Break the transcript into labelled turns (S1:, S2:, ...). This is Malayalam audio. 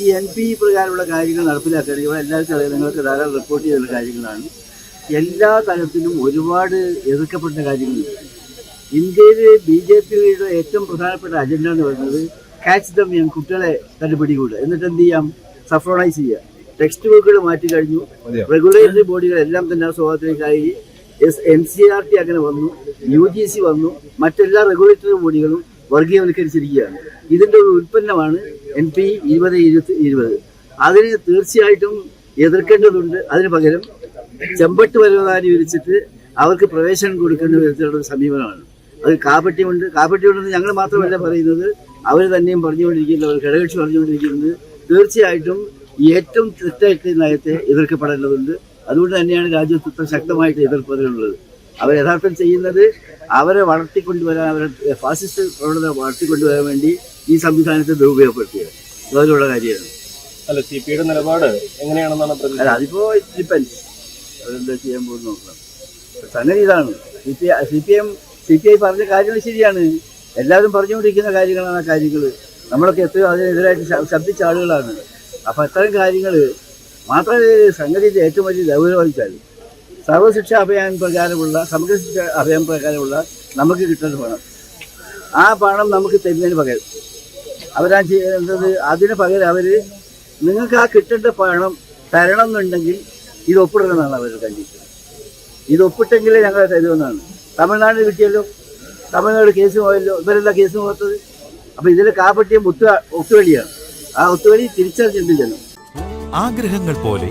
S1: ഈ എൻ പി പ്രകാരമുള്ള കാര്യങ്ങൾ നടപ്പിലാക്കുകയാണെങ്കിൽ ഇവിടെ എല്ലാ അറിയാം നിങ്ങൾക്ക് ധാരാളം റിപ്പോർട്ട് ചെയ്തുള്ള കാര്യങ്ങളാണ്. എല്ലാ തലത്തിലും ഒരുപാട് എതിർക്കപ്പെട്ട കാര്യങ്ങളുണ്ട്. ഇന്ത്യയിൽ ബി ജെ പിയുടെ ഏറ്റവും പ്രധാനപ്പെട്ട അജണ്ട എന്ന് പറയുന്നത് കാച്ച് ദം യങ് കുട്ടികളെ തന്നെ പിടികൂടുക. എന്നിട്ട് എന്ത് ചെയ്യാം? സഫ്രോണൈസ് ചെയ്യുക. ടെക്സ്റ്റ് ബുക്കുകൾ മാറ്റി കഴിഞ്ഞു. റെഗുലേറ്ററി ബോഡികൾ എല്ലാം തന്നെ സ്വഭാവത്തിലേക്കായി. S N C R T അങ്ങനെ വന്നു യു ജി സി വന്നു മറ്റെല്ലാ റെഗുലേറ്ററി ബോഡികളും വർഗീയവൽക്കരിച്ചിരിക്കുകയാണ്. ഇതിന്റെ ഒരു ഉൽപ്പന്നമാണ് എൻ പി ഇരുപത് ഇരുപത്തി ഇരുപത്. അതിന് തീർച്ചയായിട്ടും എതിർക്കേണ്ടതുണ്ട്. അതിന് പകരം ചെമ്പട്ട് പരവതാനി വിരിച്ചിട്ട് അവർക്ക് പ്രവേശനം കൊടുക്കേണ്ട വിധത്തിലുള്ള സമീപനമാണ്. അത് കാപ്പറ്റ്യമുണ്ട് കാപ്പറ്റ്യമുണ്ടെന്ന് ഞങ്ങൾ മാത്രമല്ല പറയുന്നത്. അവർ തന്നെയും പറഞ്ഞുകൊണ്ടിരിക്കുന്നത് അവർ ഘടകക്ഷി പറഞ്ഞുകൊണ്ടിരിക്കുന്നത് തീർച്ചയായിട്ടും ഏറ്റവും തെറ്റായിട്ട് നയത്തെ എതിർക്കപ്പെടേണ്ടതുണ്ട്. അതുകൊണ്ട് തന്നെയാണ് രാജ്യത്ത് ഇത്ര ശക്തമായിട്ട് എതിർപ്പതിലുള്ളത്. അവർ യഥാർത്ഥം ചെയ്യുന്നത് അവരെ വളർത്തിക്കൊണ്ടുവരാൻ അവരെ ഫാസിസ്റ്റ് പ്രവണത വളർത്തിക്കൊണ്ടുവരാൻ വേണ്ടി ഈ സംവിധാനത്തെ ദുരുപയോഗപ്പെടുത്തിയത്. അതിലുള്ള കാര്യമാണ്.
S2: അല്ല സി പിയുടെ നിലപാട് എങ്ങനെയാണെന്നാണ്
S1: അല്ല അതിപ്പോ ഡിപ്പെൻസ് അവരെന്താ ചെയ്യാൻ പോകുന്ന നോക്കണം സംഗതി ഇതാണ്. C P C P M C P I പറഞ്ഞ കാര്യങ്ങൾ ശരിയാണ്. എല്ലാവരും പറഞ്ഞുകൊണ്ടിരിക്കുന്ന കാര്യങ്ങളാണ് ആ കാര്യങ്ങൾ. നമ്മളൊക്കെ എത്രയോ അതിനെതിരായിട്ട് ശബ്ദിച്ച ആളുകളാണ്. അപ്പം അത്തരം കാര്യങ്ങൾ മാത്രമേ സംഗതിയുടെ ഏറ്റവും വലിയ ഗൗരവച്ചാൽ സർവശിക്ഷാ അഭിയാൻ പ്രകാരമുള്ള സമഗ്ര ശിക്ഷ അഭിയാൻ പ്രകാരമുള്ള നമുക്ക് കിട്ടുന്ന പണം. ആ പണം നമുക്ക് തരുന്നതിന് പകരം അവരാ ചെയ്യുന്നത് അതിന് പകരം അവർ നിങ്ങൾക്ക് ആ കിട്ടേണ്ട പണം തരണം എന്നുണ്ടെങ്കിൽ ഇത് ഒപ്പിടണമെന്നാണ് അവരുടെ കണ്ടീഷൻ. ഇത് ഒപ്പിട്ടെങ്കിലേ ഞങ്ങൾ തരുമെന്നാണ്. തമിഴ്നാട് കിട്ടിയല്ലോ തമിഴ്നാട് കേസ് പോയല്ലോ ഇവരെന്താ കേസ് പോകത്തത്? അപ്പോൾ ഇതിൽ കാപ്പട്ടിയും ഒത്തു ഒത്തുകളിയാണ് ആ ഒത്തുവഴി തിരിച്ചറിഞ്ഞിട്ടില്ലല്ലോ.
S3: ആഗ്രഹങ്ങൾ പോലെ